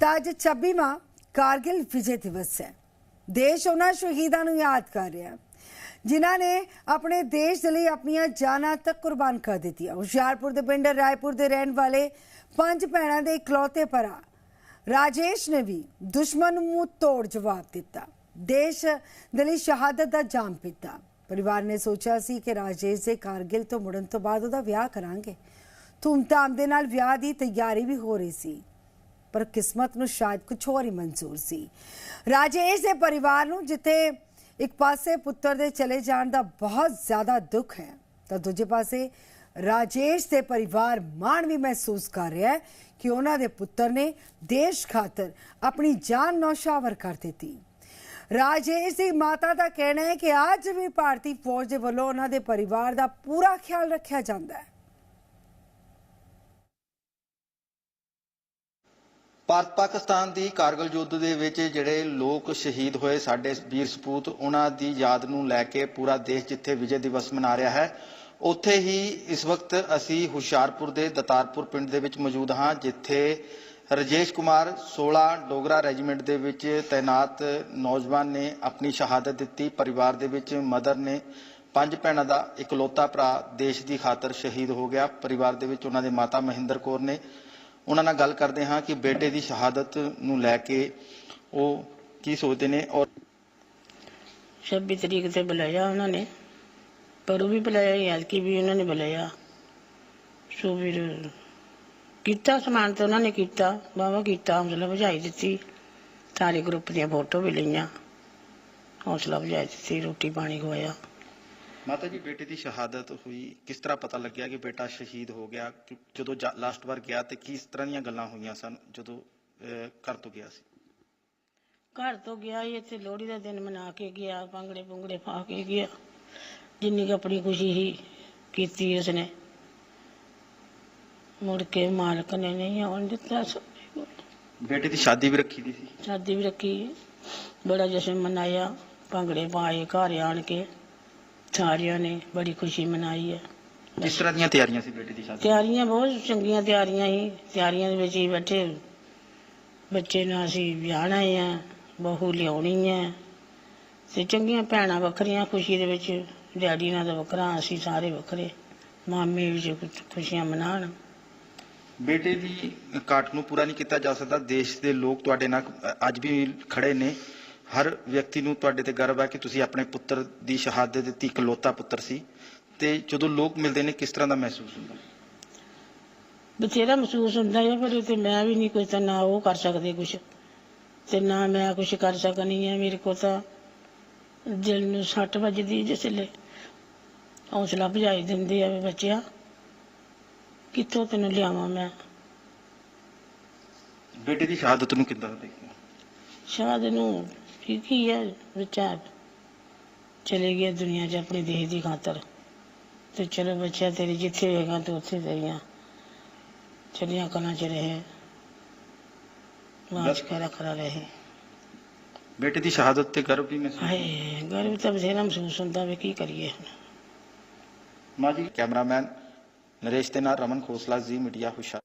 ਤਾਂ ਅੱਜ 26ਵਾਂ ਕਾਰਗਿਲ ਵਿਜੇ ਦਿਵਸ ਹੈ। ਦੇਸ਼ ਉਹਨਾਂ ਸ਼ਹੀਦਾਂ ਨੂੰ ਯਾਦ ਕਰ ਰਿਹਾ ਜਿਨ੍ਹਾਂ ਨੇ ਆਪਣੇ ਦੇਸ਼ ਦੇ ਲਈ ਆਪਣੀਆਂ ਜਾਨਾਂ ਤੱਕ ਕੁਰਬਾਨ ਕਰ ਦਿੱਤੀਆਂ। ਹੁਸ਼ਿਆਰਪੁਰ ਦੇ ਪਿੰਡ, ਰਾਏਪੁਰ ਦੇ ਰਹਿਣ ਵਾਲੇ ਪੰਜ ਭੈਣਾਂ ਦੇ ਇਕਲੌਤੇ ਭਰਾ ਰਾਜੇਸ਼ ਨੇ ਵੀ ਦੁਸ਼ਮਣ ਨੂੰ ਮੂੰਹ ਤੋੜ ਜਵਾਬ ਦਿੱਤਾ। ਦੇਸ਼ ਦੇ ਲਈ ਸ਼ਹਾਦਤ ਦਾ ਜਾਮ ਪੀਤਾ। ਪਰਿਵਾਰ ਨੇ ਸੋਚਿਆ ਸੀ ਕਿ ਰਾਜੇਸ਼ ਦੇ ਕਾਰਗਿਲ ਤੋਂ ਮੁੜਨ ਤੋਂ ਬਾਅਦ ਉਹਦਾ ਵਿਆਹ ਕਰਾਂਗੇ। ਧੂਮਧਾਮ ਦੇ ਨਾਲ ਵਿਆਹ ਦੀ ਤਿਆਰੀ ਵੀ ਹੋ ਰਹੀ ਸੀ। ਪਰ ਕਿਸਮਤ ਨੂੰ ਸ਼ਾਇਦ ਕੁਝ ਹੋਰ ਹੀ ਮਨਜ਼ੂਰ ਸੀ। ਰਾਜੇਸ਼ ਦੇ ਪਰਿਵਾਰ ਨੂੰ ਜਿੱਥੇ ਇੱਕ ਪਾਸੇ ਪੁੱਤਰ ਦੇ ਚਲੇ ਜਾਣ ਦਾ ਬਹੁਤ ਜ਼ਿਆਦਾ ਦੁੱਖ ਹੈ, ਤਾਂ ਦੂਜੇ ਪਾਸੇ ਰਾਜੇਸ਼ ਦੇ ਪਰਿਵਾਰ ਮਾਣ ਵੀ ਮਹਿਸੂਸ ਕਰ ਰਿਹਾ ਹੈ ਕਿ ਉਹਨਾਂ ਦੇ ਪੁੱਤਰ ਨੇ ਦੇਸ਼ ਖਾਤਰ ਆਪਣੀ ਜਾਨ ਨੌਸ਼ਾਵਰ ਕਰ ਦਿੱਤੀ। ਰਾਜੇਸ਼ ਦੀ ਮਾਤਾ ਦਾ ਕਹਿਣਾ ਹੈ ਕਿ ਅੱਜ ਵੀ ਭਾਰਤੀ ਫੌਜ ਦੇ ਵੱਲੋਂ ਉਹਨਾਂ ਦੇ ਪਰਿਵਾਰ ਦਾ ਪੂਰਾ ਖਿਆਲ ਰੱਖਿਆ ਜਾਂਦਾ ਹੈ। ਭਾਰਤ ਪਾਕਿਸਤਾਨ ਦੀ ਕਾਰਗਲ ਯੁੱਧ ਦੇ ਵਿੱਚ ਜਿਹੜੇ ਲੋਕ ਸ਼ਹੀਦ ਹੋਏ ਸਾਡੇ ਵੀਰ ਸਪੂਤ, ਉਹਨਾਂ ਦੀ ਯਾਦ ਨੂੰ ਲੈ ਕੇ ਪੂਰਾ ਦੇਸ਼ ਜਿੱਥੇ ਵਿਜੇ ਦਿਵਸ ਮਨਾ ਰਿਹਾ ਹੈ। ਉੱਥੇ ਹੀ ਇਸ ਵਕਤ ਅਸੀਂ ਹੁਸ਼ਿਆਰਪੁਰ ਦੇ ਦਤਾਰਪੁਰ ਪਿੰਡ ਦੇ ਵਿੱਚ ਮੌਜੂਦ ਹਾਂ, ਜਿੱਥੇ ਰਜੇਸ਼ ਕੁਮਾਰ 16 ਡੋਗਰਾ ਰੈਜੀਮੈਂਟ ਦੇ ਵਿੱਚ ਤਾਇਨਾਤ ਨੌਜਵਾਨ ਨੇ ਆਪਣੀ ਸ਼ਹਾਦਤ ਦਿੱਤੀ। ਪਰਿਵਾਰ ਦੇ ਵਿੱਚ ਮਦਰ ਨੇ ਪੰਜ ਭੈਣਾਂ ਦਾ ਇਕਲੌਤਾ ਭਰਾ ਦੇਸ਼ ਦੀ ਖਾਤਰ ਸ਼ਹੀਦ ਹੋ ਗਿਆ। ਪਰਿਵਾਰ ਦੇ ਵਿੱਚ ਉਹਨਾਂ ਦੇ ਮਾਤਾ ਮਹਿੰਦਰ ਕੌਰ ਨੇ ਉਹਨਾਂ ਨਾਲ ਗੱਲ ਕਰਦੇ ਹਾਂ ਕਿ ਬੇਟੇ ਦੀ ਸ਼ਹਾਦਤ ਨੂੰ ਲੈ ਕੇ ਉਹ ਕੀ ਸੋਚਦੇ ਨੇ ਔਰ 26 ਤਰੀਕ ਤੇ ਬੁਲਾਇਆ ਉਹਨਾਂ ਨੇ, ਪਰ ਵੀ ਬੁਲਾਇਆ ਐਤਕੀ ਵੀ ਉਹਨਾਂ ਨੇ ਬੁਲਾਇਆ। ਸੋ ਫਿਰ ਕੀਤਾ ਸਮਾਨ ਤੇ ਉਹਨਾਂ ਨੇ ਕੀਤਾ, ਵਾਹਵਾ ਕੀਤਾ, ਹੌਸਲਾ ਵਜਾਈ ਦਿੱਤੀ। ਸਾਰੇ ਗਰੁੱਪ ਦੀਆਂ ਫੋਟੋ ਵੀ ਲਈਆਂ, ਹੌਸਲਾ ਵਜਾਈ ਦਿੱਤੀ, ਰੋਟੀ ਪਾਣੀ ਖਵਾਇਆ। ਮਾਤਾ ਜੀ ਬੇਟੇ ਦੀ ਸ਼ਹਾਦਤ ਹੋਈ। ਕਿਸ ਤਰ੍ਹਾਂ ਪਤਾ ਲੱਗਿਆ ਕਿ ਬੇਟਾ ਸ਼ਹੀਦ ਹੋ ਗਿਆ? ਕਿ ਜਦੋਂ ਲਾਸਟ ਵਾਰ ਗਿਆ ਤੇ ਕਿਸ ਤਰ੍ਹਾਂ ਦੀਆਂ ਗੱਲਾਂ ਹੋਈਆਂ ਸਨ ਜਦੋਂ ਅਹ, ਘਰ ਤੋਂ ਗਿਆ ਸੀ? ਘਰ ਤੋਂ ਗਿਆ ਹੀ ਇੱਥੇ ਲੋਹੜੀ ਦਾ ਦਿਨ ਮਨਾ ਕੇ ਗਿਆ ਪੰਗੜੇ ਪੁੰਗੜੇ ਪਾ ਕੇ ਗਿਆ। ਜਿੰਨੀ ਕੁ ਆਪਣੀ ਖੁਸ਼ੀ ਸੀ ਕੀਤੀ ਉਸਨੇ। ਮੁੜ ਕੇ ਮਾਲਕ ਨੇ ਨਹੀਂ ਆਉਣ ਦਿੱਤਾ ਬੇਟੇ ਦੀ ਸ਼ਾਦੀ ਵੀ ਰੱਖੀ ਦੀ ਸੀ। ਸ਼ਾਦੀ ਵੀ ਰੱਖੀ। ਬੜਾ ਜਸ਼ਨ ਮਨਾਇਆ ਭੰਗੜੇ ਪਾਏ ਘਰ ਆਣ ਕੇ। ਸਾਰਿਆਂ ਨੇ ਬੜੀ ਖੁਸ਼ੀ ਮਨਾਈ ਹੈ। ਕਿਸ ਤਰ੍ਹਾਂ ਦੀਆਂ ਤਿਆਰੀਆਂ ਸੀ ਬੇਟੇ ਦੀ ਸ਼ਾਦੀ? ਤਿਆਰੀਆਂ ਬਹੁਤ ਚੰਗੀਆਂ ਤਿਆਰੀਆਂ ਸੀ। ਤਿਆਰੀਆਂ ਦੇ ਵਿੱਚ ਹੀ ਬੈਠੇ। ਬੱਚੇ ਨੂੰ ਅਸੀਂ ਵਿਆਹਣਾ ਆ ਬਹੂ ਲਿਆਉਣੀ ਹੈ। ਤੇ ਚੰਗੀਆਂ ਭੈਣਾਂ ਵੱਖਰੀਆਂ ਖੁਸ਼ੀ ਦੇ ਵਿੱਚ ਡੈਡੀ ਨਾਲ ਤਾਂ ਵੱਖਰਾ ਅਸੀਂ ਸਾਰੇ ਵੱਖਰੇ। ਮਾਮੇ ਵਿੱਚ ਖੁਸ਼ੀਆਂ ਮਨਾਉਣ। ਬੇਟੇ ਦੀ ਕਾਟ ਨੂੰ ਪੂਰਾ ਨਹੀਂ ਕੀਤਾ ਜਾ ਸਕਦਾ। ਦੇਸ਼ ਦੇ ਲੋਕ ਤੁਹਾਡੇ ਨਾਲ ਅੱਜ ਵੀ ਖੜੇ ਨੇ। ਹਰ ਵਿਅਕਤੀ ਨੂੰ ਤੁਹਾਡੇ ਤੇ ਗਰਵ ਹੈ ਕਿ ਤੁਸੀਂ ਆਪਣੇ ਪੁੱਤਰ ਦੀ ਸ਼ਹਾਦਤ ਦਿੱਤੀ ਇਕਲੌਤਾ ਪੁੱਤਰ ਸੀ। ਤੇ ਜਦੋਂ ਲੋਕ ਮਿਲਦੇ ਨੇ ਕਿਸ ਤਰ੍ਹਾਂ ਦਾ ਮਹਿਸੂਸ ਹੁੰਦਾ? ਬਥੇਰਾ ਮਹਿਸੂਸ ਹੁੰਦਾ ਹੈ ਪਰ ਤੇ ਮੈਂ ਵੀ ਨਹੀਂ ਕੁਝ ਤਾਂ ਨਾ ਉਹ ਕਰ ਸਕਦੇ ਕੁਝ ਤੇ ਨਾ ਮੈਂ ਕੁਝ ਕਰ ਸਕਣੀ ਹੈ ਮੇਰੇ ਕੋ ਤਾਂ ਦਿਲ ਨੂੰ ਸੱਟ ਵੱਜਦੀ ਜਿਸ ਵੇਲੇ ਹੌਸਲਾ ਬੁਝਾਈ ਦਿੰਦੇ ਆ ਵੀ ਬੱਚਿਆ ਕਿੱਥੋਂ ਤੈਨੂੰ ਲਿਆਵਾਂ ਮੈਂ? ਬੇਟੇ ਦੀ ਸ਼ਹਾਦਤ ਨੂੰ ਕਿੱਦਾਂ ਦੇਖਦੇ ਹੋ? ਸ਼ਾਇਦ ਨੂੰ ਹੀ ਹੈ ਬੱਚਾ ਚਲੇ ਗਿਆ ਦੁਨੀਆ 'ਚ ਆਪਣੀ ਦੇਹ ਦੀ ਖਾਤਰ। ਤੇ ਚਲੋ ਬੱਚਾ ਤੇਰੀ ਜਿੱਥੇ ਹੋਏਗਾ ਤੂੰ ਉੱਥੇ ਤੇਰੀਆਂ ਚਲੀਆਂ ਕਲਾਂ 'ਚ ਰਹੇ। ਮਾਚ ਕਰਾ ਕਰਾ ਰਹੇ। ਬੇਟੇ ਦੀ ਸ਼ਹਾਦਤ ਤੇ ਗਰਵ ਵੀ ਮਹਿਸੂਸ ਹਾਏ ਗਰਵ ਤਾਂ ਬਥੇਰਾ ਮਹਿਸੂਸ ਹੁੰਦਾ ਵੀ ਕੀ ਕਰੀਏ ਮਾਂ ਜੀ ਕੈਮਰਾਮੈਨ ਨਰੇਸ਼ ਦੇ ਨਾਲ ਰਮਨ ਖੋਸਲਾ ਜੀ ਮੀਡੀਆ ਹੁਸ਼ਿਆਰ।